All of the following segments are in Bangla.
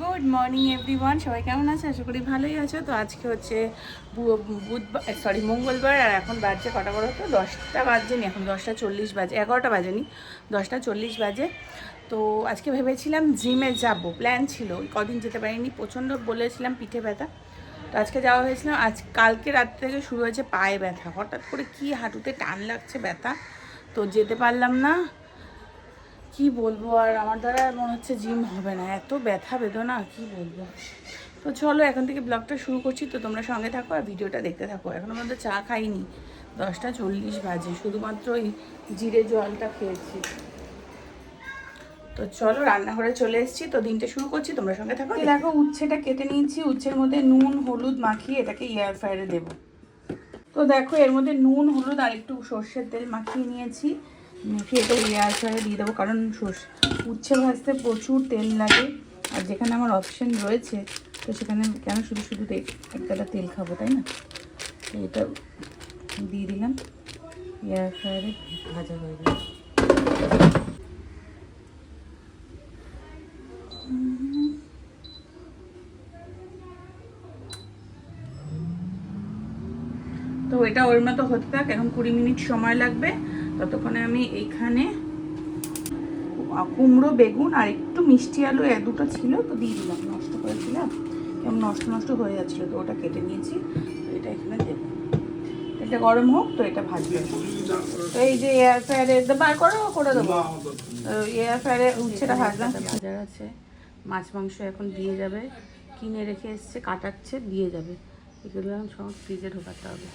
গুড মর্নিং এভরিওয়ান সবাই কেমন আছে? আশা করি ভালোই আছো। তো আজকে হচ্ছে বুধবার সরি মঙ্গলবার, আর এখন বাজছে কটা বড় তো? দশটা বাজেনি, এখন দশটা চল্লিশ বাজে এগারোটা বাজেনি। দশটা চল্লিশ বাজে। তো আজকে ভেবেছিলাম জিমে যাব। প্ল্যান ছিল। কদিন যেতে পারিনি। প্রচণ্ড বলেছিলাম পিঠে ব্যথা। তো আজকে যাওয়া হয়েছিল। আজ কালকে রাত থেকে শুরু হয়েছে পায়ে ব্যথা। হঠাৎ করে কি হাঁটুতে টান লাগছে ব্যথা। তো যেতে পারলাম না। কি বলব? আর আমার দ্বারা মনে হচ্ছে জিম হবে না। এত ব্যথা, বেদনা, কি বলব? তো চলো, এখন থেকে ব্লগটা শুরু করছি। তো তোমরা সঙ্গে থাকো আর ভিডিওটা দেখতে থাকো। এখনও পর্যন্ত চা খাইনি। দশটা চল্লিশ বাজে। শুধুমাত্র ওই জিরে জলটা খেয়েছি। তো চলো, রান্নাঘরে চলে এসেছি। তো দিনটা শুরু করছি। তোমরা সঙ্গে থাকো। দেখো, উচ্ছেটা কেটে নিয়েছি। উচ্ছের মধ্যে নুন, হলুদ মাখিয়ে এটাকে এয়ার ফ্রায়ারে দেবো। তো দেখো, এর মধ্যে নুন, হলুদ আর একটু সর্ষের তেল মাখিয়ে নিয়েছি। এটা এয়ার ফ্রায়ারে দিয়ে দেবো, কারণ উচ্ছে ভাজতে প্রচুর তেল লাগে। আর যেখানে আমার অপশন রয়েছে, তো সেখানে কেন শুধু শুধু একটা তেল খাব, তাই না? তো এটা দিয়ে দিলাম। এয়ার ফ্রায়ারে ভাজা হয়ে গেল। তো এটা ওর মতো হতে থাক, এখন কুড়ি মিনিট সময় লাগবে। ততক্ষণে আমি এইখানে কুমড়ো বেগুন আর একটু মিষ্টি আলু এ দুটো ছিল তো দিয়ে দিলাম। নষ্ট করেছিলাম কেমন নষ্ট নষ্ট হয়ে যাচ্ছিল তো ওটা কেটে নিয়েছি। তো এটা এখানে দেবো। এটা গরম হোক তো এটা ভাজবে। তো এই যে এয়ার ফ্রায়ারে বার করো করে দেবো। এয়ার ফ্রায়ারে উচ্ছেটা ভাজলাম। ভাজার আছে। মাছ মাংস এখন দিয়ে যাবে। কিনে রেখে এসছে কাটাচ্ছে দিয়ে যাবে। এগুলো সব ফ্রিজে ঢোকাতে হবে।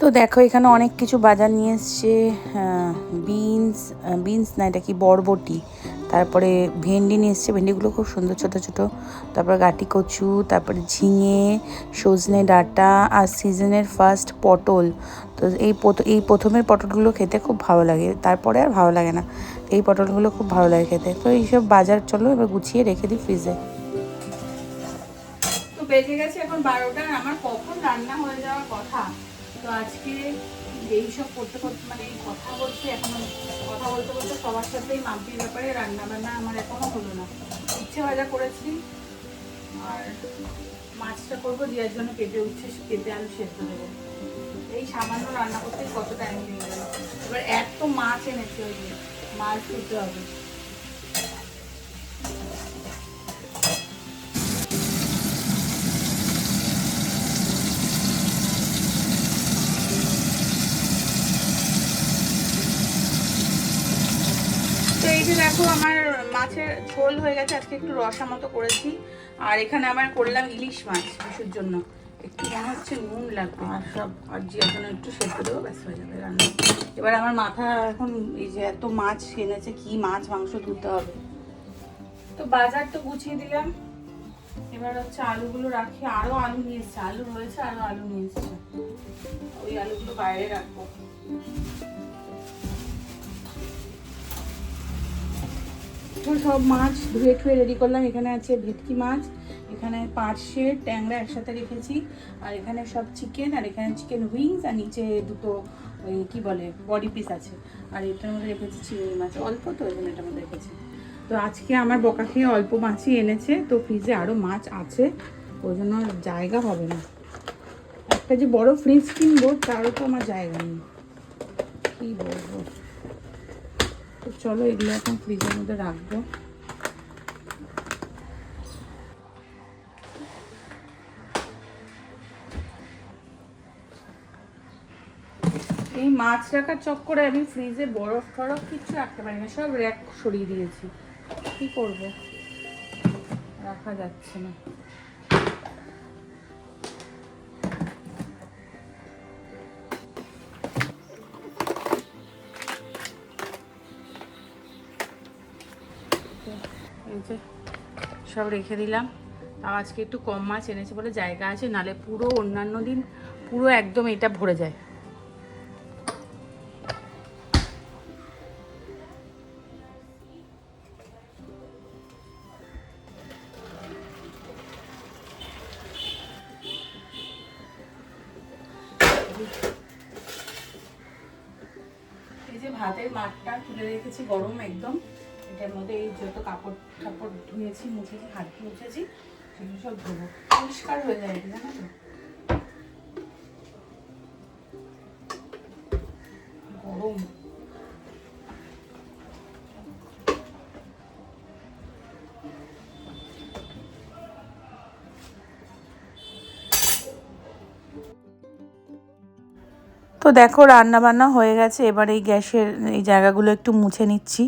তো দেখো, এখানে অনেক কিছু বাজার নিয়ে এসছে বিনস বিনস না এটা কি বরবটি? তারপরে ভেন্ডি নিয়ে এসছে, ভেন্ডিগুলো খুব সুন্দর ছোট ছোট। তারপরে গাটি কচু, তারপরে ঝিঙে, সজনে ডাঁটা আর সিজনের ফার্স্ট পটল। তো এই এই প্রথমের পটলগুলো খেতে খুব ভালো লাগে, তারপরে আর ভালো লাগে না। এই পটলগুলো খুব ভালো লাগে খেতে। তো এইসব বাজার চলো, এবার গুছিয়ে রেখে দিই ফ্রিজে বেজে গেছে এখন বারোটা আমার কখন রান্না হয়ে যাওয়ার কথা? তো আজকে এইসব করতে করতে মানে কথা বলতে এখনও কথা বলতে বলতে সবার সাথেই মাম্পির ব্যাপারে রান্না বান্না আমার এখনও হলো না। ইচ্ছে ভাজা করেছি আর মাছটা করব দেওয়ার জন্য কেটে উঠছে কেটে আলু সেদ্ধ দেবো। এই সামান্য রান্না করতে কত টাইম লেগে গেল? এবার এত মাছ এনেছে ওই মাছ ধুতে হবে। যে দেখো আমার মাছের ঝোল হয়ে গেছে আজকে একটু রসা মতো করেছি। আর এখানে আমার করলাম ইলিশ মাছ বিশুর জন্য। একটু মনে হচ্ছে নুন লাগবে। আর সব আর জিয়ার জন্য একটু সেদ্ধ দেবো ব্যাস হয়ে যাবে রান্না। এবার আমার মাথা এখন এই যে এত মাছ এনেছে কি মাছ মাংস ধুতে হবে। তো বাজার তো গুছিয়ে দিলাম। এবার হচ্ছে আলুগুলো রাখি। আরও আলু নিয়ে এসছে। আলু রয়েছে আরও আলু নিয়ে এসছে। ওই আলুগুলো বাইরে রাখব। তো সব মাছ ধুয়ে ঠুয়ে রেডি করলাম। এখানে আছে ভেটকি মাছ, এখানে পার্শে ট্যাংরা একসাথে রেখেছি, আর এখানে সব চিকেন আর এখানে চিকেন উইংস আর নিচে দুটো ওই কী বলে বডি পিস আছে। আর এটার মধ্যে রেখেছি চিংড়ি মাছ। অল্প তো জন্য এটার মধ্যে রেখেছি। তো আজকে আমার বকা খেয়ে অল্প মাছই এনেছে, তো ফ্রিজে আরও মাছ আছে, ওই জন্য জায়গা হবে না। একটা যে বড় ফ্রিজ কিনবো, তারও তো আমার জায়গা নেই। কী বলব? তো চলো এগুলো এখন ফ্রিজের মধ্যে রাখব। এই মাছ রাখার চক্করে আমি ফ্রিজে বরফ টরফ কিচ্ছু রাখতে পারি না, সব র্যাক সরিয়ে দিয়েছি। কি করব? রাখা যাচ্ছে না। সব রেখে দিলাম। তাও আজকে একটু কম মাছ এনেছে বলে জায়গা আছে, নালে পুরো অন্যান্য দিন পুরো একদম এটা ভরে যায়। ভাতের মাঠটা তুলে রেখেছি গরম একদম। এটার মধ্যে এই যত কাপড় টাপড় ধুয়েছি, মুছেছি, হাত মুছেছি, সেগুলো সব ধুবো। পরিষ্কার হয়ে যায় এটা, জানো তো? তো দেখো রান্না বান্না হয়ে গেছে। এবার এই গ্যাসের এই জায়গাগুলো একটু মুছে নিচ্ছি।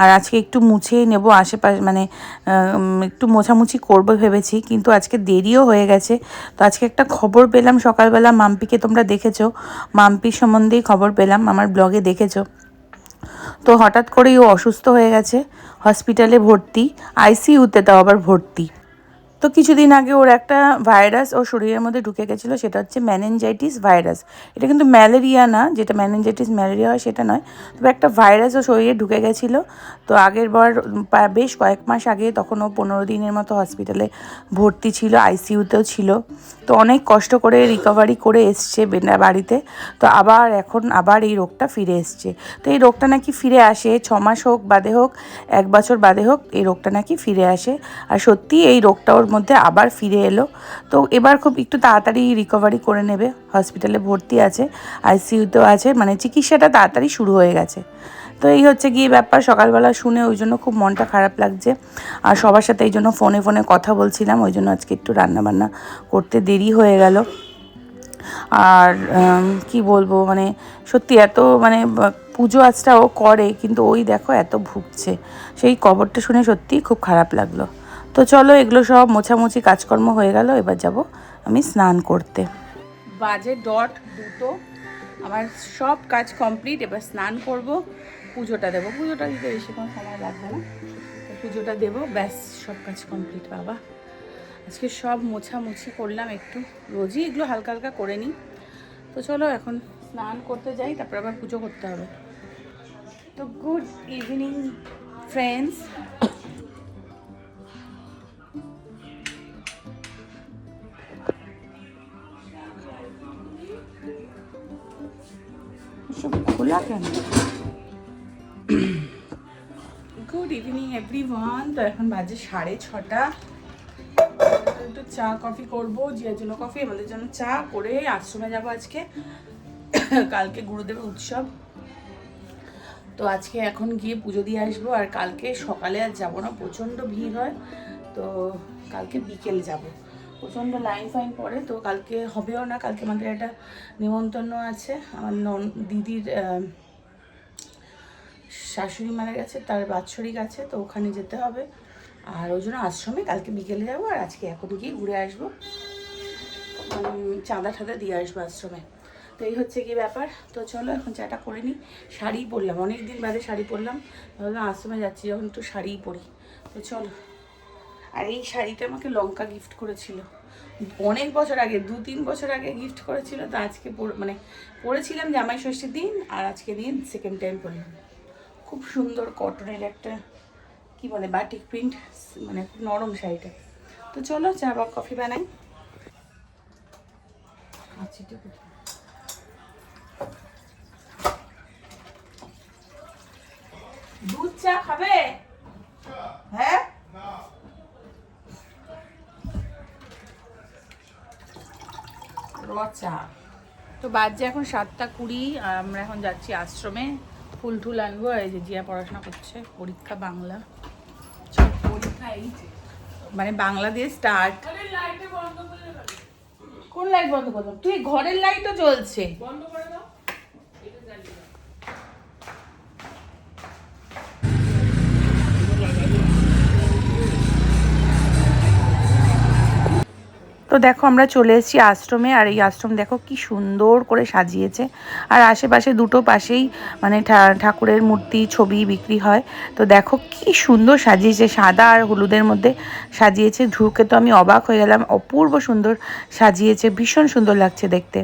আর আজকে একটু মুছেই নেব। আশেপাশে মানে একটু মোছামুছি করব ভেবেছি, কিন্তু আজকে দেরিও হয়ে গেছে। তো আজকে একটা খবর পেলাম সকালবেলা। মাম্পিকে তোমরা দেখেছ? মাম্পির সম্বন্ধেই খবর পেলাম, আমার ব্লগে দেখেছ। তো হঠাৎ করেই ও অসুস্থ হয়ে গেছে। হসপিটালে ভর্তি, আইসিইউতে তাও আবার ভর্তি। তো কিছুদিন আগে ওর একটা ভাইরাস ওর শরীরের মধ্যে ঢুকে গেছিল, সেটা হচ্ছে ম্যানেঞ্জাইটিস ভাইরাস এটা কিন্তু ম্যালেরিয়া না, যেটা ম্যানেঞ্জাইটিস ম্যালেরিয়া হয় সেটা নয়। তবে একটা ভাইরাস ও শরীরে ঢুকে গেছিল। তো আগের বার বেশ কয়েক মাস আগে তখন ও পনেরো দিনের মতো হসপিটালে ভর্তি ছিল আইসিইউতেও ছিল। তো অনেক কষ্ট করে রিকভারি করে এসছে বাড়িতে। তো আবার এখন আবার এই রোগটা ফিরে এসছে। তো এই রোগটা নাকি ফিরে আসে, ছ মাস হোক, বাদে হোক, এক বছর বাদে হোক, এই রোগটা নাকি ফিরে আসে। আর সত্যি এই রোগটা ওর মধ্যে আবার ফিরে এলো। তো এবার খুব একটু তাড়াতাড়ি রিকভারি করে নেবে। হসপিটালে ভর্তি আছে আইসিইউতেও আছে মানে চিকিৎসাটা তাড়াতাড়ি শুরু হয়ে গেছে। তো এই হচ্ছে গিয়ে ব্যাপার, সকালবেলা শুনে ওই জন্য খুব মনটা খারাপ লাগছে। আর সবার সাথে এই জন্য ফোনে ফোনে কথা বলছিলাম, ওই জন্য আজকে একটু রান্নাবান্না করতে দেরি হয়ে গেল। আর কি বলব মানে সত্যি এত মানে পুজো আজটাও করে, কিন্তু ওই দেখো এত ভুগছে। সেই খবরটা শুনে সত্যিই খুব খারাপ লাগল। তো চলো, এগুলো সব মোছামুছি কাজকর্ম হয়ে গেল, এবার যাব আমি স্নান করতে। বাজে ডট দুটো। আমার সব কাজ কমপ্লিট, এবার স্নান করব, পুজোটা দেবো। পুজোটা দিতে বেশিক্ষণ সময় লাগবে না। পুজোটা দেবো, ব্যাস, সব কাজ কমপ্লিট, বাবা। আজকে সব মোছামুছি করলাম একটু। রোজই এগুলো হালকা হালকা করে নিই। তো চলো, এখন স্নান করতে যাই, তারপর আবার পুজো করতে হবে। তো গুড ইভিনিং ফ্রেন্ডস সব খোলা কেন গুড ইভিনিং এভরিওয়ান তো এখন বাজে সাড়ে ছটা। একটু চা কফি করব, জিয়ার জন্য কফি আমাদের জন্য চা করে আশ্রমে যাব আজকে। কালকে গুরুদেবের উৎসব। তো আজকে এখন গিয়ে পুজো দিয়ে আসব, আর কালকে সকালে আর যাব না, প্রচণ্ড ভিড় হয়। তো কালকে বিকেল যাব। প্রচণ্ড লাইন ফাইন পড়ে, তো কালকে হবেও না, কালকে আমাদের একটা নিমন্ত্রণ আছে। আমার নন, দিদির শাশুড়ি মারা গেছে, তার বাৎসরিক আছে, তো ওখানে যেতে হবে। আর ওই জন্য আশ্রমে কালকে বিকেলে যাব, আর আজকে এখন গিয়ে ঘুরে আসব। চাঁদা ঠাদা দিয়ে আসব আশ্রমে। তো এই হচ্ছে কি ব্যাপার। তো চলো, এখন চাটা করে নিই। শাড়ি পরলাম অনেক দিন বাদে শাড়ি পরলাম। ভাবলাম আশ্রমে যাচ্ছি, যখন একটু শাড়িই পরি। তো চলো। আর এই শাড়িটা আমাকে লঙ্কা গিফট করেছিল। অনেক বছর আগে, দু তিন বছর আগে গিফট করেছিল, তো আজকে মানে পরেছিলাম জামাই ষষ্ঠীর দিন, আর আজকে দিন সেকেন্ড টাইম পরলাম। খুব সুন্দর কটনের একটা, কি বলে বাটিক প্রিন্ট মানে খুব নরম শাড়িটা। তো চলো চা বা কফি বানাই। আচ্ছা দুধ চা খাবে? র চা। তো বাজে এখন সাতটা কুড়ি আর আমরা এখন যাচ্ছি আশ্রমে। ফুল টুল আনব এই যে জিয়া পড়াশোনা করছে পরীক্ষা বাংলা। পরীক্ষা এই মানে বাংলা দিয়ে স্টার্ট কোন লাইট বন্ধ করলাম তুই ঘরের লাইটও জ্বলছে। তো দেখো আমরা চলে এসেছি আশ্রমে, আর এই আশ্রম দেখো কি সুন্দর করে সাজিয়েছে। আর আশেপাশে দুটো পাশেই মানে ঠাকুরের মূর্তি, ছবি বিক্রি হয়। তো দেখো কি সুন্দর সাজিয়েছে, সাদা আর হলুদের মধ্যে সাজিয়েছে। ঢুকে তো আমি অবাক হয়ে গেলাম, অপূর্ব সুন্দর সাজিয়েছে, ভীষণ সুন্দর লাগছে দেখতে।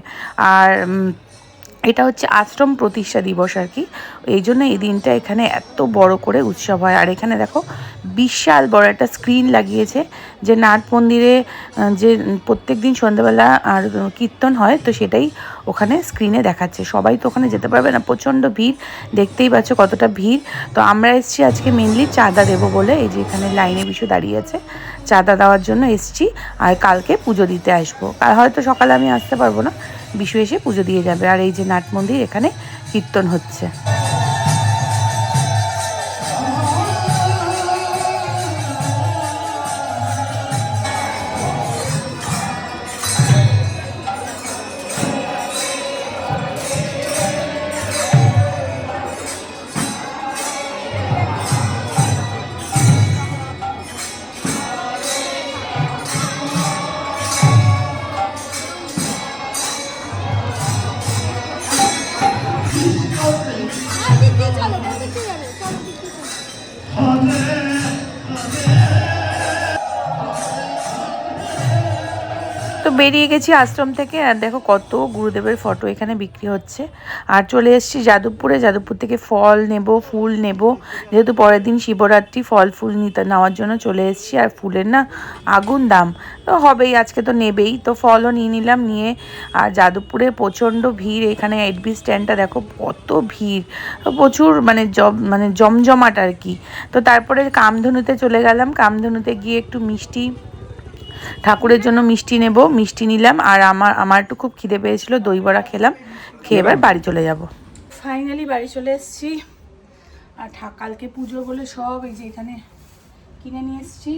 আর এটা হচ্ছে আশ্রম প্রতিষ্ঠা দিবস আর কি। এই জন্য এই দিনটা এখানে এত বড় করে উৎসব হয়। আর এখানে দেখো, বিশাল বড় একটা স্ক্রিন লাগিয়েছে যে নাট মন্দিরে যে প্রত্যেক দিন সন্ধ্যাবেলা আর কীর্তন হয়, তো সেটাই ওখানে স্ক্রিনে দেখাচ্ছে। সবাই তো ওখানে যেতে পারবে না, প্রচণ্ড ভিড়। দেখতেই পাচ্ছ কতটা ভিড়। তো আমরা এসেছি আজকে মেনলি চাঁদা দেবো বলে, এই যে এখানে লাইনে বিশু দাঁড়িয়ে আছে। চাঁদা দেওয়ার জন্য এসেছি আর কালকে পুজো দিতে আসব। আর হয়তো সকালে আমি আসতে পারব না। বিশু এসে পুজো দিয়ে যাবে। আর এই যে নাট মন্দির এখানে কীর্তন হচ্ছে। আর দিক বেরিয়ে গেছি আশ্রম থেকে, আর দেখো কত গুরুদেবের ফটো এখানে বিক্রি হচ্ছে। আর চলে এসেছি যাদবপুরে, যাদবপুর থেকে ফল নেব, ফুল নেব। যেহেতু পরের দিন শিবরাত্রি, ফল ফুল নিতে নেওয়ার জন্য চলে এসেছি, আর ফুলের না আগুন দাম। তো হবেই, আজকে তো নেবেই। তো ফলও নিয়ে নিলাম, নিয়ে আর যাদবপুরে প্রচণ্ড ভিড়, এখানে এডবি স্ট্যান্ডটা দেখো কত ভিড়। প্রচুর মানে জম মানে জমজমাট আর কি। তো তারপরে কামধনুতে চলে গেলাম, কামধনুতে গিয়ে একটু মিষ্টি ঠাকুরের জন্য মিষ্টি নেব, মিষ্টি নিলাম, আর আমার আমার একটু খুব খিদে পেয়েছিল, দই বড়া খেলাম, খেয়ে এবার বাড়ি চলে যাব। ফাইনালি বাড়ি চলে এসেছি, আর কালকে পুজো বলে সব এই যে এখানে কিনে নিয়ে এসেছি।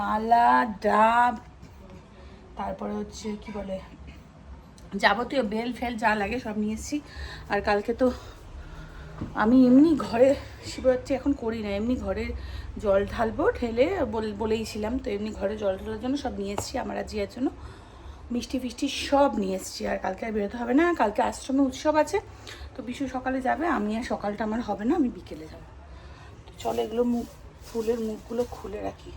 মালা, ডাব, তারপরে হচ্ছে কি বলে, যাবতীয় বেল ফেল যা লাগে সব নিয়ে এসেছি। আর কালকে তো আমি এমনি ঘরে, শিবরাত্রি এখন করি না, এমনি ঘরে জল ঢালবো, ঢেলে বল- বলেইছিলাম তো এমনি ঘরে জল ঢালার জন্য সব নিয়ে এসেছি আমার আর জিয়ার জন্য মিষ্টি ফিষ্টি সব নিয়ে এসেছি। আর কালকে আর বেরোতে হবে না, কালকে আশ্রমে উৎসব আছে, তো বিশু সকালে যাবে, আমি আর সকালটা আমার হবে না, আমি বিকেলে যাব। তো চলো এগুলো মুখ ফুলের মুখগুলো খুলে রাখি।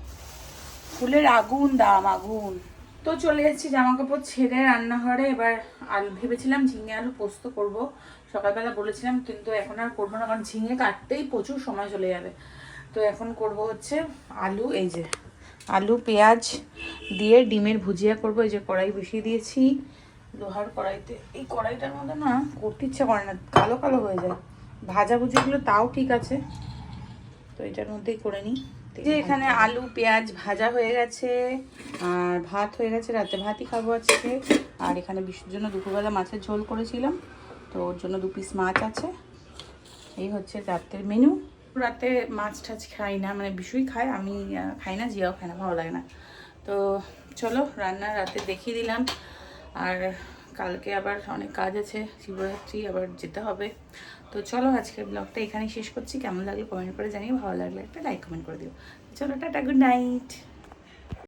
ফুলের আগুন, দাম আগুন। তো চলে এসেছি জামা কাপড় ছেড়ে রান্নাঘরে, এবার আলু, ভেবেছিলাম ঝিঙে আলু পোস্ত করব, সকালবেলা বলেছিলাম, কিন্তু এখন আর করব না, কারণ ঝিঙে কাটতেই প্রচুর সময় চলে যাবে। তো এখন করব হচ্ছে আলু এই যে আলু পেঁয়াজ দিয়ে ডিমের ভুজিয়া করব। এই যে কড়াই বসিয়ে দিয়েছি লোহার কড়াইতে। এই কড়াইটার মধ্যে না করতে ইচ্ছে করে না কালো কালো হয়ে যায়। ভাজা ভুজিগুলো তাও ঠিক আছে তো এটার মধ্যেই করে নিই। যে এখানে আলু পেঁয়াজ ভাজা হয়ে গেছে আর ভাত হয়ে গেছে রাতে ভাতই খাব আজকে। আর এখানে বিশুর জন্য দুপুরবেলা মাছের ঝোল করেছিলাম তো ওর জন্য দু পিস মাছ আছে। এই হচ্ছে রাত্রের মেনু রাতে মাছ টাছ খাই না মানে বিষয় খায় আমি খাই না, জিয়াও খাই না, ভালো লাগে না। তো চলো, রান্না রাতে দেখিয়ে দিলাম। আর কালকে আবার অনেক কাজ আছে, শিবরাত্রি আবার যেতে হবে। তো চলো, আজকের ব্লগটা এখানেই শেষ করছি। কেমন লাগল কমেন্ট করে জানিয়ে ভালো লাগলে একটা লাইক কমেন্ট করে দিও। চলো, টাটা গুড নাইট